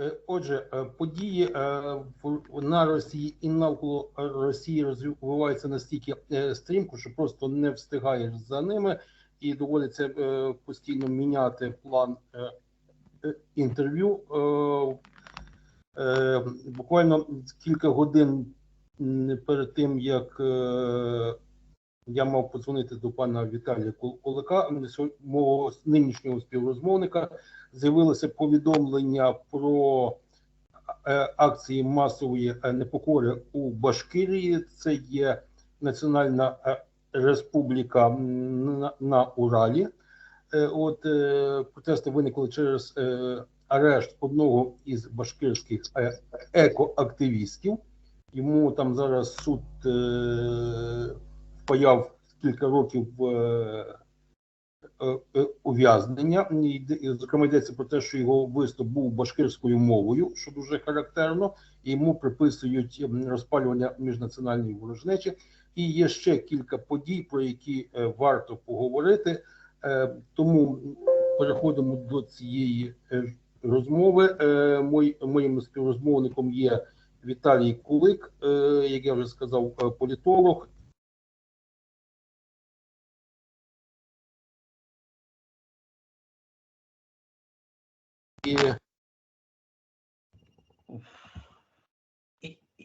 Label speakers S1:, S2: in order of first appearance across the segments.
S1: Е, Отже, е, події е, на Росії і навколо Росії розвиваються настільки стрімко, що просто не встигаєш за ними, і доводиться постійно міняти план інтерв'ю. Буквально кілька годин перед тим, як я мав подзвонити до пана Віталія Кул- Кулика, мого нинішнього співрозмовника, з'явилося повідомлення про е, акції масової е, непокори у Башкирії. Це є Національна е, Республіка на, Уралі. От протести виникли через арешт одного із башкирських екоактивістів. Йому там зараз суд впаяв кілька років е, е, е, ув'язнення. Зокрема, йдеться про те, що його виступ був башкирською мовою, що дуже характерно, йому приписують розпалювання міжнаціональної ворожнечі. І є ще кілька подій, про які варто поговорити. Тому переходимо до цієї розмови. Моїм співрозмовником є Віталій Кулик, як я вже сказав, політолог.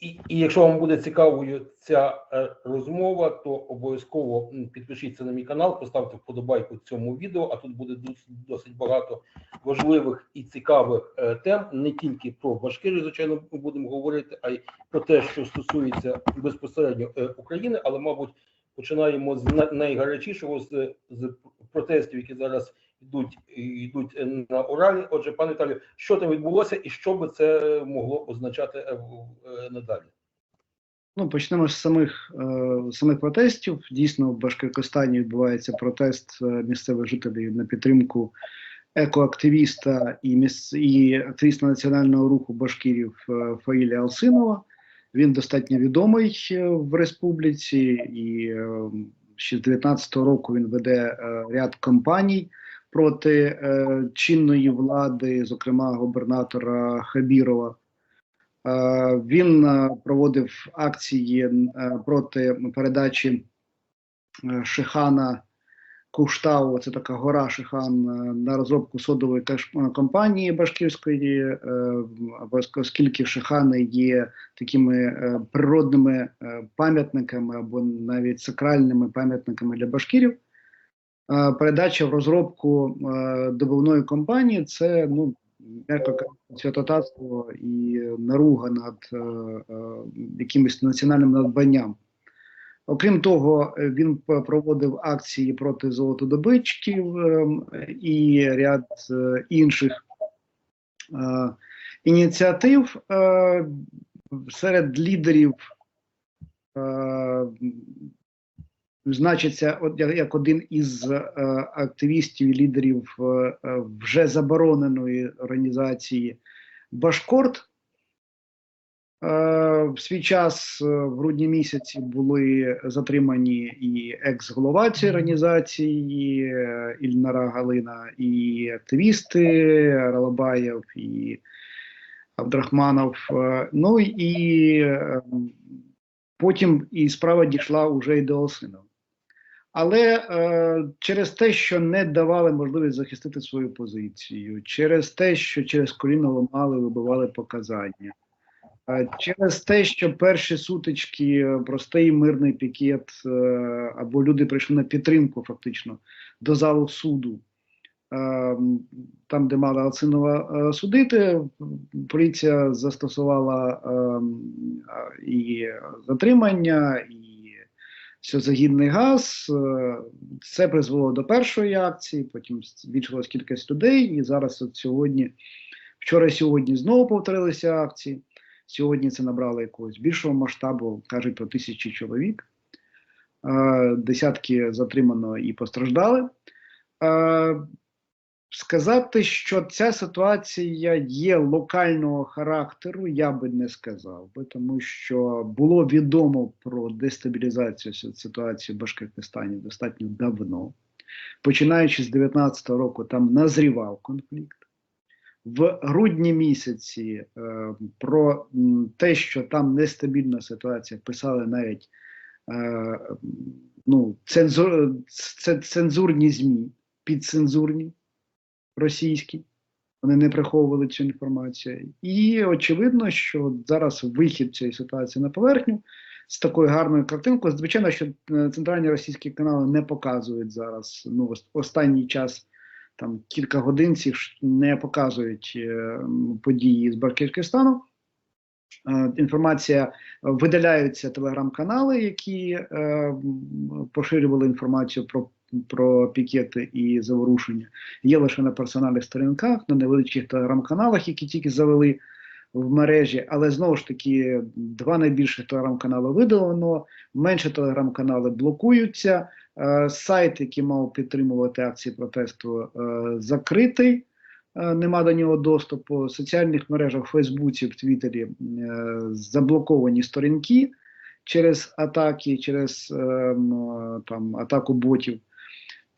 S1: І, і, якщо вам буде цікавою ця е, розмова, то обов'язково підпишіться на мій канал, поставте вподобайку цьому відео, а тут буде досить багато важливих і цікавих е, тем, не тільки про Башкирію, звичайно, ми будемо говорити, а й про те, що стосується безпосередньо е, України, але, мабуть, починаємо з найгарячішого з, з протестів, які зараз йдуть йдуть на Уралі. Отже, пане Віталію, що там відбулося, і що би це могло означати е, е, надалі?
S2: Ну, почнемо з самих, е, самих протестів. Дійсно, в Башкортостані відбувається протест е, місцевих жителів на підтримку екоактивіста і, міс... і активіста національного руху Башкірів Фаїля Алсинова. Він достатньо відомий в республіці, і е, ще з 19-го року він веде е, ряд кампаній проти е, чинної влади, зокрема губернатора Хабірова. Е, Він е, проводив акції е, проти передачі е, Шихана Куштау, це така гора Шихан, е, на розробку содової е, компанії башкирської, е, оскільки Шихани є такими е, природними е, пам'ятниками або навіть сакральними пам'ятниками для башкирів. Е, Передача в розробку е, добувної компанії це ну м'яко святотатство і наруга над е, якимось національним надбанням. Окрім того, він проводив акції проти золотодобичків і ряд інших ініціатив серед лідерів. Значиться от як, один із е, активістів і лідерів е, е, вже забороненої організації Башкорт. Е, в свій час е, в грудні місяці були затримані і екс-голова цієї організації Ільнара Галина, і активісти Ралабаєв і Абдрахманов. Ну і потім і справа дійшла уже й до Осинова. Але е, через те, що не давали можливість захистити свою позицію, через те, що через коліно ламали, вибивали показання, е, через те, що перші сутички, е, простий мирний пікет, е, або люди прийшли на підтримку, фактично, до залу суду, е, там, де мала Алцинова е, судити, поліція застосувала е, а, і затримання, і сльозогінний газ. Е, Це призвело до першої акції, потім збільшилась кількість людей, і зараз от сьогодні, вчора сьогодні знову повторилися акції. Сьогодні це набрало якогось більшого масштабу, кажуть про тисячі чоловік. Е, Десятки затримано і постраждали. Сказати, що ця ситуація є локального характеру, я би не сказав, би, тому що було відомо про дестабілізацію ситуації в Башкортостані достатньо давно. Починаючи з 19-го року, там назрівав конфлікт. в грудні місяці е, про те, що там нестабільна ситуація, писали навіть е, ну, цензур, це цензурні ЗМІ, підцензурні російські. Вони не приховували цю інформацію. І очевидно, що зараз вихід цієї ситуації на поверхню з такою гарною картинкою. Звичайно, що е, центральні російські канали не показують зараз. Ну, останній час там кілька годин ці не показують е, події з Башкиркистану. Е, Інформація видаляються телеграм-канали, які е, поширювали інформацію про, про пікети і заворушення. Є лише на персональних сторінках, на невеличких телеграм-каналах, які тільки завели в мережі, але знову ж таки два найбільших телеграм-канали видалено, менше телеграм-канали блокуються. Е, сайт, який мав підтримувати акції протесту, е, закритий. Е, Нема до нього доступу. В соціальних мережах, в Фейсбуці, в Твіттері заблоковані сторінки через атаки, через е, м, е, там, атаку ботів.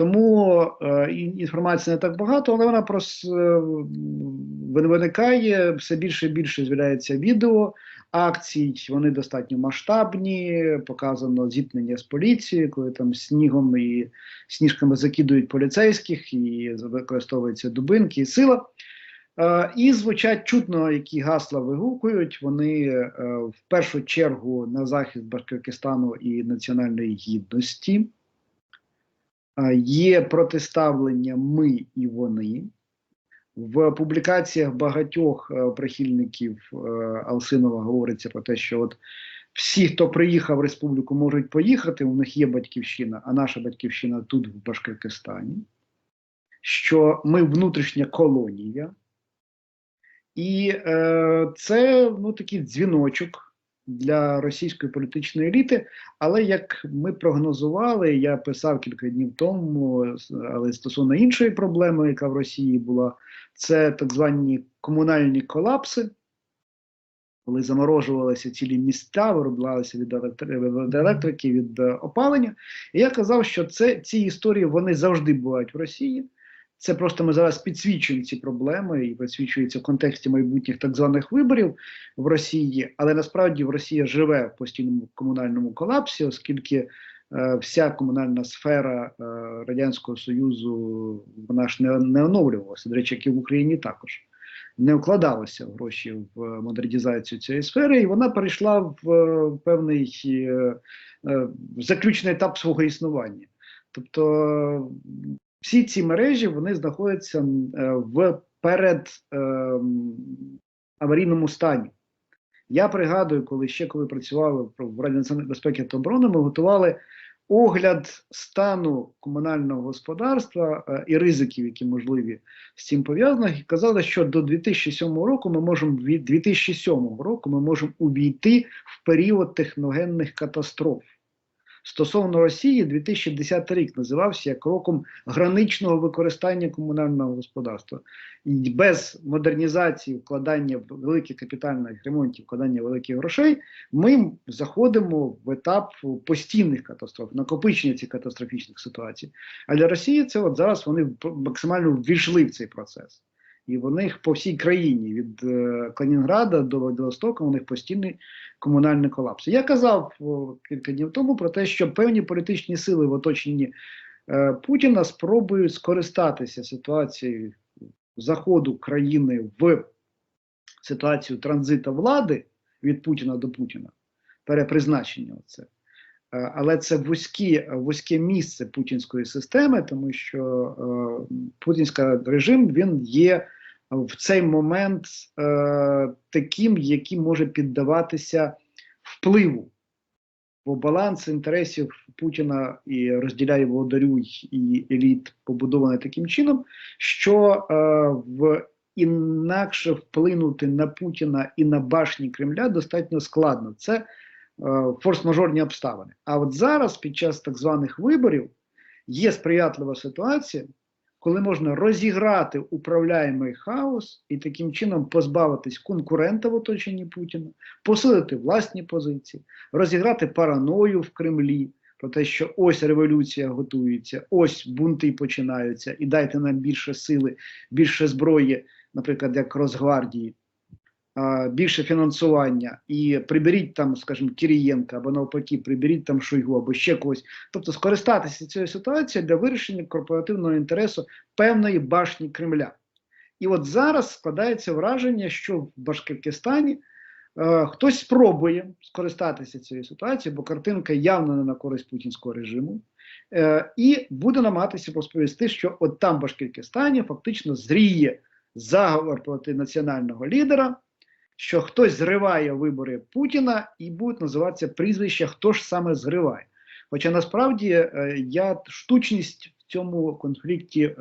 S2: Тому е, інформації не так багато, але вона просто е, виникає, все більше і більше з'являється відео акцій, вони достатньо масштабні, показано зіткнення з поліцією, коли там снігом і сніжками закидують поліцейських і використовуються дубинки і сила. Е, І звучать чутно, які гасла вигукують. Вони е, в першу чергу на захист Башкиркистану і національної гідності. Є протиставлення ми і вони. В публікаціях багатьох е, прихильників е, Алсинова говориться про те, що от всі, хто приїхав в республіку, можуть поїхати. У них є батьківщина, а наша батьківщина тут, в Башкиркистані. Що ми внутрішня колонія, і е, це ну, такий дзвіночок для російської політичної еліти. Але як ми прогнозували, я писав кілька днів тому, але стосовно іншої проблеми, яка в Росії була, це так звані комунальні колапси. Коли заморожувалися цілі міста, вироблялися від електри- від електрики, від е, опалення. І я казав, що це, ці історії вони завжди бувають в Росії. Це просто ми зараз підсвічуємо ці проблеми і підсвічується в контексті майбутніх так званих виборів в Росії, але насправді в Росія живе в постійному комунальному колапсі, оскільки е, вся комунальна сфера е, Радянського Союзу вона ж не, не оновлювалася. До речі, як і в Україні також не вкладалося гроші в модернізацію цієї сфери, і вона перейшла в е, певний е, е, заключний етап свого існування. Тобто всі ці мережі вони знаходяться е, в перед е, аварійному стані. Я пригадую, коли ще коли працювали в Раді національної безпеки та оборони, ми готували огляд стану комунального господарства е, і ризиків, які можливі з цим пов'язані, і казали, що до 2007 року ми можемо від 2007 року ми можемо увійти в період техногенних катастроф. Стосовно Росії, 2010 рік називався як роком граничного використання комунального господарства. І без модернізації, вкладання великих капітальних ремонтів, вкладання великих грошей, ми заходимо в етап постійних катастроф, накопичення цих катастрофічних ситуацій. А для Росії це от зараз вони максимально ввійшли в цей процес. І в них по всій країні від е, Калінінграда до Владивостока у них постійний комунальний колапс. Я казав кілька днів тому про те, що певні політичні сили в оточенні е, Путіна спробують скористатися ситуацією заходу країни в ситуацію транзиту влади від Путіна до Путіна, перепризначення. Це. Е, Але це вузькі, вузьке місце путінської системи, тому що е, путінський режим він є в цей момент е, таким, який може піддаватися впливу. Бо баланс інтересів Путіна і розділяє володарю і еліт побудований таким чином, що е, в інакше вплинути на Путіна і на башні Кремля достатньо складно. Це е, форс-мажорні обставини. А от зараз, під час так званих виборів, є сприятлива ситуація, коли можна розіграти управляємий хаос і таким чином позбавитись конкурента в оточенні Путіна, посилити власні позиції, розіграти параною в Кремлі про те, що ось революція готується, ось бунти починаються, і дайте нам більше сили, більше зброї. наприклад, як Росгвардії, більше фінансування і приберіть там, скажімо, Кирієнка або навпаки, приберіть там Шойгу або ще когось. Тобто скористатися цією ситуацією для вирішення корпоративного інтересу певної башні Кремля. І от зараз складається враження, що в Башкортостані е, хтось спробує скористатися цією ситуацією, бо картинка явно не на користь путінського режиму, е, і буде намагатися розповісти, що от там в Башкортостані фактично зріє заговор проти національного лідера, що хтось зриває вибори Путіна і будуть називатися прізвища, хто ж саме зриває. Хоча насправді е, я штучність в цьому конфлікті е,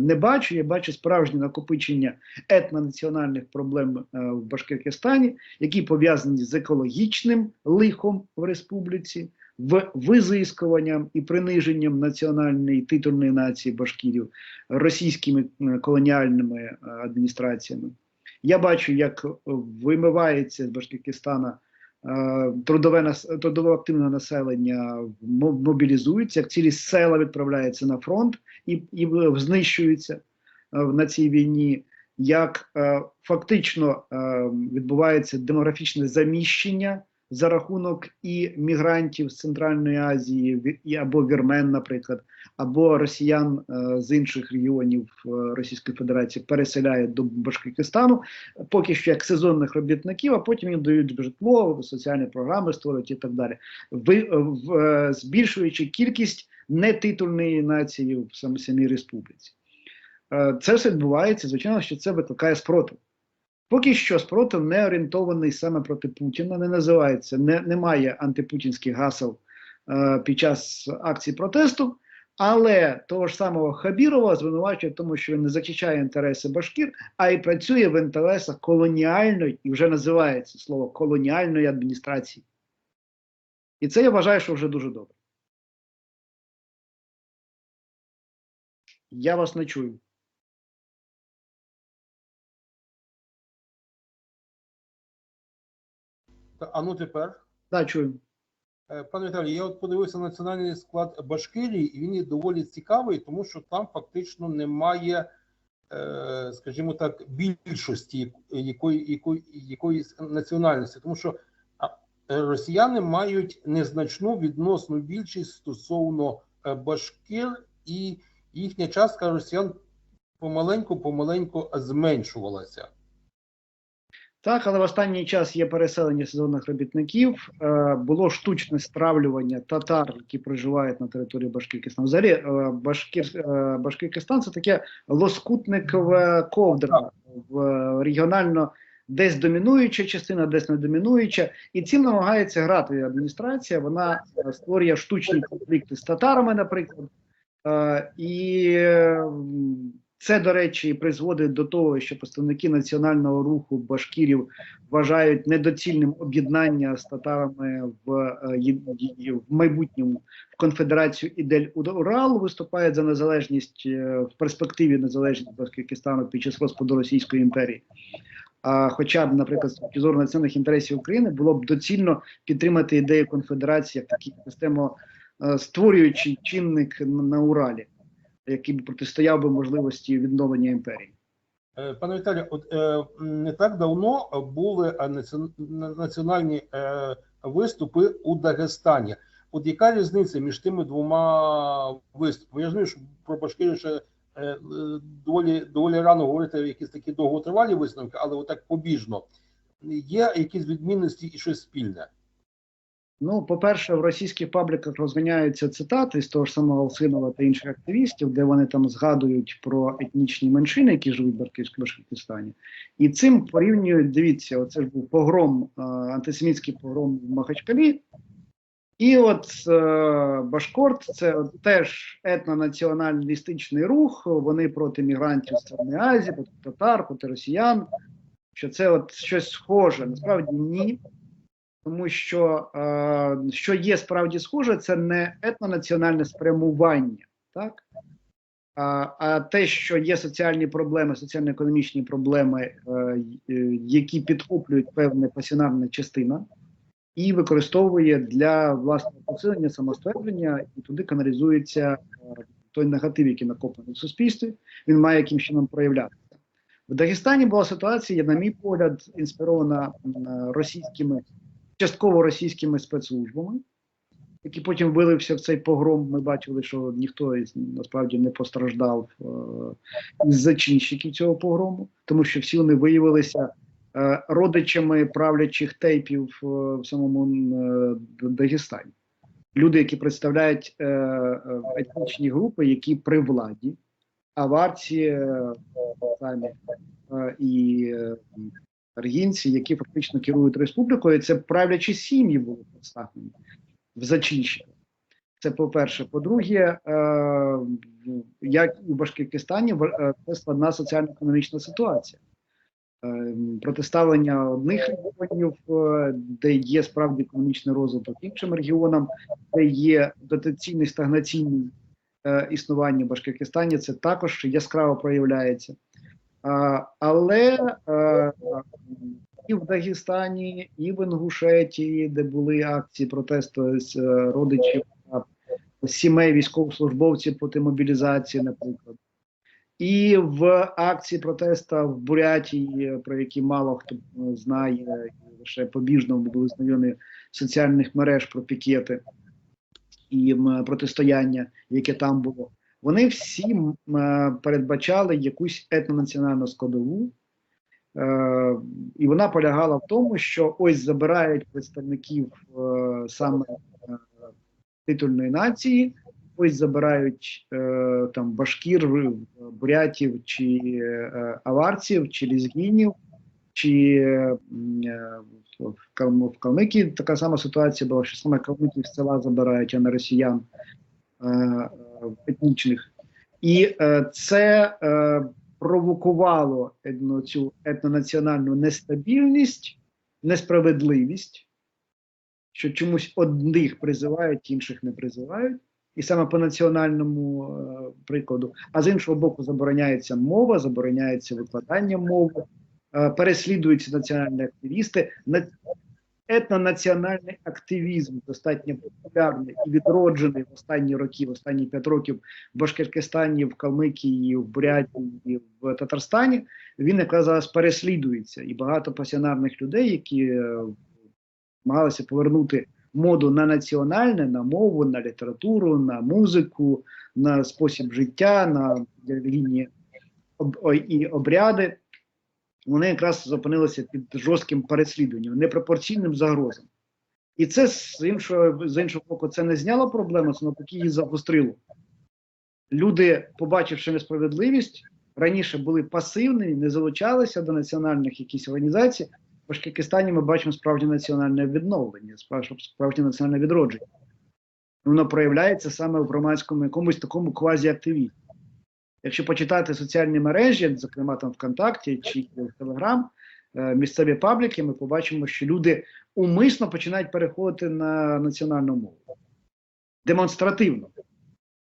S2: не бачу. Я бачу справжнє накопичення етнонаціональних проблем е, в Башкортостані, які пов'язані з екологічним лихом в республіці, в визискуванням і приниженням національної титульної нації башкірів російськими колоніальними адміністраціями. Я бачу, як вимивається з Башкортостана е, трудове нас- трудово-активне населення мо- мобілізується, як цілі села відправляються на фронт і, і е, знищуються е, на цій війні, як е, фактично е, відбувається демографічне заміщення за рахунок і мігрантів з Центральної Азії, або вірмен, наприклад, або росіян е, з інших регіонів е, Російської Федерації переселяють до Башкортостану, поки що як сезонних робітників, а потім їм дають житло, соціальні програми створюють і так далі, ви, е, збільшуючи кількість нетитульної нації в сам- самій республіці. Це все відбувається, звичайно, що це викликає спротив. Поки що спротив не орієнтований саме проти Путіна, не називається, не, немає антипутінських гасел е, під час акції протесту. Але того ж самого Хабірова звинувачує в тому, що він не захищає інтереси башкір, а й працює в інтересах колоніальної, і вже називається слово колоніальної адміністрації. І це я вважаю, що вже дуже добре. Я вас не чую.
S1: А ну тепер.
S2: Да, чую.
S1: Е, Пане Віталій, я от подивився на національний склад Башкирії, і він є доволі цікавий, тому що там фактично немає, е, скажімо так, більшості якої, якої, якоїсь національності, тому що е, росіяни мають незначну відносну більшість стосовно е, башкир, і їхня частка росіян помаленьку-помаленьку зменшувалася.
S2: Так, але в останній час є переселення сезонних робітників. Е, було штучне стравлювання татар, які проживають на території Башкиркистану. Взагалі, е, Башкир, е, Башкиркистан це таке лоскутникове ковдра в е, регіонально десь домінуюча частина, десь не домінуюча. І цим намагається грати адміністрація. Вона е, створює штучні конфлікти з татарами, наприклад. Е, і це, до речі, призводить до того, що представники національного руху башкірів вважають недоцільним об'єднання з татарами в, е, в майбутньому в конфедерацію Ідель Урал виступають за незалежність е, в перспективі незалежність Башкиркистану під час розпаду Російської імперії. А хоча б, наприклад, з точки зору національних інтересів України було б доцільно підтримати ідею конфедерації як такий системо е, створюючий чинник на Уралі, який б протистояв би можливості відновлення імперії.
S1: Е, Пане Віталію, от е, не так давно були націон- на- національні е, виступи у Дагестані. От яка різниця між тими двома виступами? Я розумію, що про Башкирію ще е, доволі, доволі рано говорити якісь такі довготривалі висновки, але отак побіжно. Є якісь відмінності і щось спільне?
S2: Ну, по-перше, в російських пабліках розганяються цитати з того ж самого Алсинова та інших активістів, де вони там згадують про етнічні меншини, які живуть в Башкортостані. І цим порівнюють, дивіться, оце ж був погром, е, антисемітський погром в Махачкалі. І от е, Башкорт це теж етнонаціоналістичний рух. Вони проти мігрантів з Центральної Азії, проти татар, проти росіян. Що це от щось схоже. Насправді ні. Тому що е, що є справді схоже, це не етнонаціональне спрямування, так? А, а те, що є соціальні проблеми, соціально-економічні проблеми, е, е, які підхоплюють певна пасіонарна частина, і використовує для власного посилення самоствердження, і туди каналізується е, той негатив, який накоплений в суспільстві, він має яким чином проявлятися. В Дагестані була ситуація, на мій погляд, інспірована російськими, частково російськими спецслужбами, які потім вилився в цей погром. Ми бачили, що ніхто насправді не постраждав е, із зачинщиків цього погрому, тому що всі вони виявилися е, родичами правлячих тейпів е, в самому Дагестані. Люди, які представляють етнічні групи, які при владі, аварці і аргінці, які фактично керують республікою, це правлячі сім'ї були представлені в зачинщиках. Це по-перше. По-друге, е, як і в Башкортостані, в- е, це складна соціально-економічна ситуація. Е, Протиставлення одних регіонів, е, де є справді економічний розвиток іншим регіонам, де є дотаційний стагнаційний е, існування в Башкортостані, це також яскраво проявляється. Але е, і в Дагестані, і в Інгушетії, де були акції протесту з е, родичів сімей військовослужбовців проти мобілізації, наприклад. І в акції протесту в Бурятії, про які мало хто е, знає, лише побіжно були знайомі соціальних мереж про пікети і протистояння, яке там було. Вони всі е, передбачали якусь етнонаціональну складову, е, і вона полягала в тому, що ось забирають представників е, саме е, титульної нації, ось забирають е, там башкір, е, бурятів чи е, аварців, чи лізгінів, чи е, в, Калм- в Калмикії така сама ситуація була, що саме калмиків з села забирають, а не росіян. Е, етнічних. І е, це е, провокувало етно, цю етнонаціональну нестабільність, несправедливість, що чомусь одних призивають, інших не призивають. І саме по національному е, прикладу. А з іншого боку, забороняється мова, забороняється викладання мови, е, переслідуються національні активісти. На- Етнонаціональний активізм достатньо популярний і відроджений в останні роки, в останні п'ять років в Башкиркистані, в Калмикії, в Бурятії, в Татарстані. Він якраз зараз переслідується, і багато пасіонарних людей, які е, намагалися повернути моду на національне, на мову, на літературу, на музику, на спосіб життя, на релігійні і обряди. Вони якраз зупинилися під жорстким переслідуванням, непропорційним загрозам. І це з іншого, з іншого боку, це не зняло проблему, це навпаки її загострило. Люди, побачивши несправедливість, раніше були пасивні, не залучалися до національних якихось організацій. В Башкортостані ми бачимо справжнє національне відновлення, справ- справжнє національне відродження. Воно проявляється саме в громадському якомусь такому квазіактивізмі. Якщо почитати соціальні мережі, зокрема там ВКонтакті чи Телеграм, е, місцеві пабліки, ми побачимо, що люди умисно починають переходити на національну мову. Демонстративно. Так,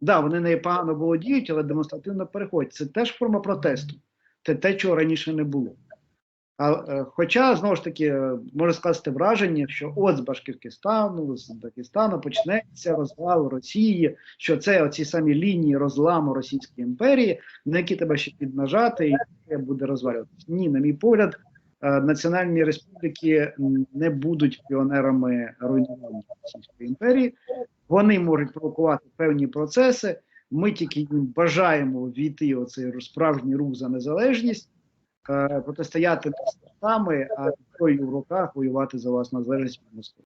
S2: да, вони не погано володіють, але демонстративно переходять. Це теж форма протесту. Це те, чого раніше не було. А, е, хоча, знову ж таки, може скласти враження, що от з Башкиркистану, з Дагестану почнеться розвал Росії, що це оці самі лінії розламу Російської імперії, на які треба ще піднажати, і буде розвалюватися. Ні, на мій погляд, е, національні республіки не будуть піонерами руйнування Російської імперії. Вони можуть провокувати певні процеси. Ми тільки їм бажаємо війти у цей справжній рух за незалежність протистояти не з саме, а зброєю в руках воювати за власну незалежність від Москви.